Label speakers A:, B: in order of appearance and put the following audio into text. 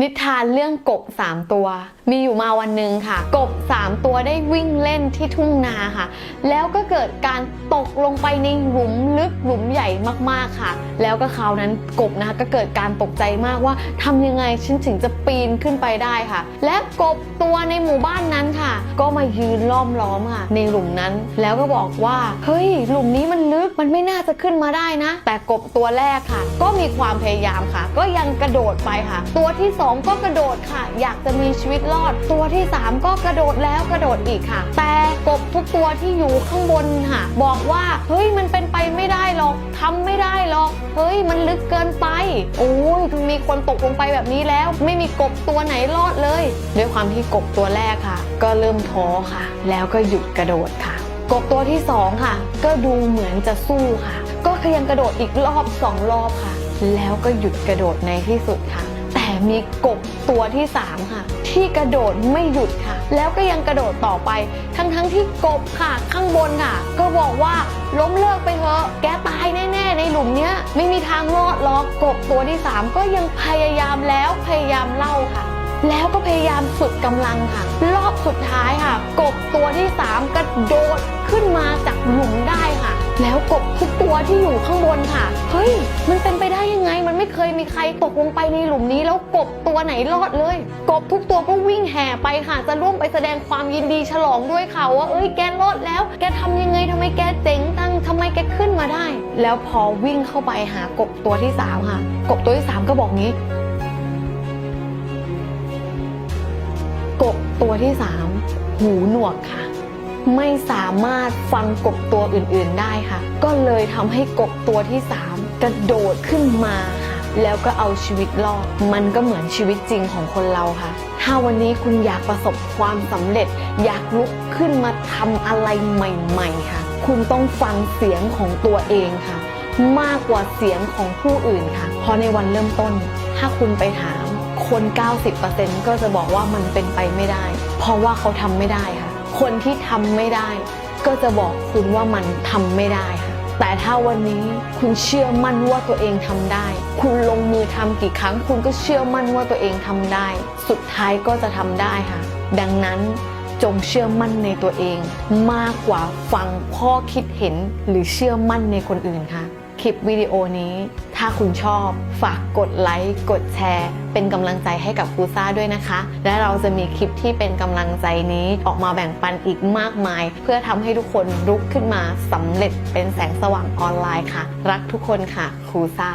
A: นิทานเรื่องกบ 3 ตัว มีอยู่มาวันหนึ่งค่ะ กบ 3 ตัวได้วิ่งเล่นที่ทุ่งนาค่ะ แล้วก็เกิดการตกลงไปในหลุมลึกหลุมใหญ่มากๆค่ะ แล้วก็คราวนั้นกบนะคะก็เกิดการตกใจมากว่าทำยังไงฉันถึงจะปีนขึ้นไปได้ค่ะ และกบตัวในหมู่บ้านนั้นค่ะ ก็มายืนล้อมล้อมค่ะในหลุมนั้น แล้วก็บอกว่าเฮ้ยหลุมนี้มันลึกมันไม่น่าจะขึ้นมาได้นะ แต่กบตัวแรกค่ะ ก็มีความพยายามค่ะ ก็ยังกระโดดไปค่ะ ตัวที่สองก็กระโดดค่ะ อยากจะมีชีวิตรอด ตัวที่สามก็กระโดดแล้วกระโดดอีกค่ะ แต่กบทุกตัวที่อยู่ข้างบนค่ะ บอกว่าเฮ้ยมันเป็นไปไม่ได้หรอกทำไม่ได้หรอกเฮ้ยมันลึกเกินไปโอ้ยมีคนตกลงไปแบบนี้แล้ว ไม่มีกบตัวไหนรอดเลย ด้วยความที่กบตัวแรกค่ะ ก็เริ่มท้อค่ะ แล้วก็หยุดกระโดดค่ะ กบตัวที่สองค่ะ ก็ดูเหมือนจะสู้ค่ะ ก็ยังกระโดดอีกรอบสองรอบค่ะ แล้วก็หยุดกระโดดในที่สุดค่ะ แต่มีกบตัวที่ 3 ค่ะ ที่กระโดดไม่หยุดค่ะ แล้วก็ยังกระโดดต่อไป ทั้งๆทที่กบค่ะข้างบนค่ะ ก็บอกว่าล้มเลิกไปเถอะแกตายแน่ๆในหลุมเนี้ย ไม่มีทางรอดหรอกกบตัวที่ 3 ก็ยังพยายามแล้วพยายามเล่าค่ะแล้วก็พยายามสุดกำลังค่ะ รอบสุดท้ายค่ะ กบตัวที่ 3 กระโดดขึ้นมาจากหลุมได้ค่ะ แล้วกบทุกตัวที่อยู่ข้างบนค่ะ เฮ้ย มันเป็นไปได้ยังไง มันไม่เคยมีใครตกลงไปในหลุมนี้แล้วกบตัวไหนรอดเลย กบทุกตัวก็วิ่งแห่ไปค่ะ จะร่วมไปแสดงความยินดีฉลองด้วยค่ะว่า เอ้ย แกรอดแล้ว แกทำยังไงทำไมแกเจ๋งจังทำไมแกขึ้นมาได้ แล้วพอวิ่งเข้าไปหากบตัวที่สามค่ะ กบตัวที่สามก็บอกงี้ กบตัวที่3หูหนวกค่ะ ไม่สามารถฟังกบตัวอื่นๆได้ค่ะ ก็เลยทำให้กบตัวที่ 3 กระโดดขึ้นมาค่ะ แล้วก็เอาชีวิตรอด มันก็เหมือนชีวิตจริงของคนเราค่ะ ถ้าวันนี้คุณอยากประสบความสำเร็จ อยากลุกขึ้นมาทำอะไรใหม่ๆค่ะ คุณต้องฟังเสียงของตัวเองค่ะ มากกว่าเสียงของผู้อื่นค่ะ เพราะในวันเริ่มต้น ถ้าคุณไปถามคน 90%ก็จะบอกว่ามันเป็นไปไม่ได้ เพราะว่าเขาทำไม่ได้ค่ะ คนที่ทำไม่ได้ ก็จะบอกคุณว่ามันทำไม่ได้ค่ะแต่ถ้าวันนี้คุณเชื่อมั่นว่าตัวเองทำได้ คุณลงมือทำกี่ครั้ง คุณก็เชื่อมั่นว่าตัวเองทำได้ สุดท้ายก็จะทำได้ค่ะ ดังนั้นจงเชื่อมั่นในตัวเอง มากกว่าฟังข้อคิดเห็นหรือเชื่อมั่นในคนอื่นค่ะ คลิปวิดีโอนี้ ถ้าคุณชอบฝากกดไลค์กดแชร์ เป็นกำลังใจให้กับครูซ่าด้วยนะคะ และเราจะมีคลิปที่เป็นกำลังใจนี้ออกมาแบ่งปันอีกมากมาย เพื่อทำให้ทุกคนลุกขึ้นมาสำเร็จเป็นแสงสว่างออนไลน์ค่ะ รักทุกคนค่ะครูซ่า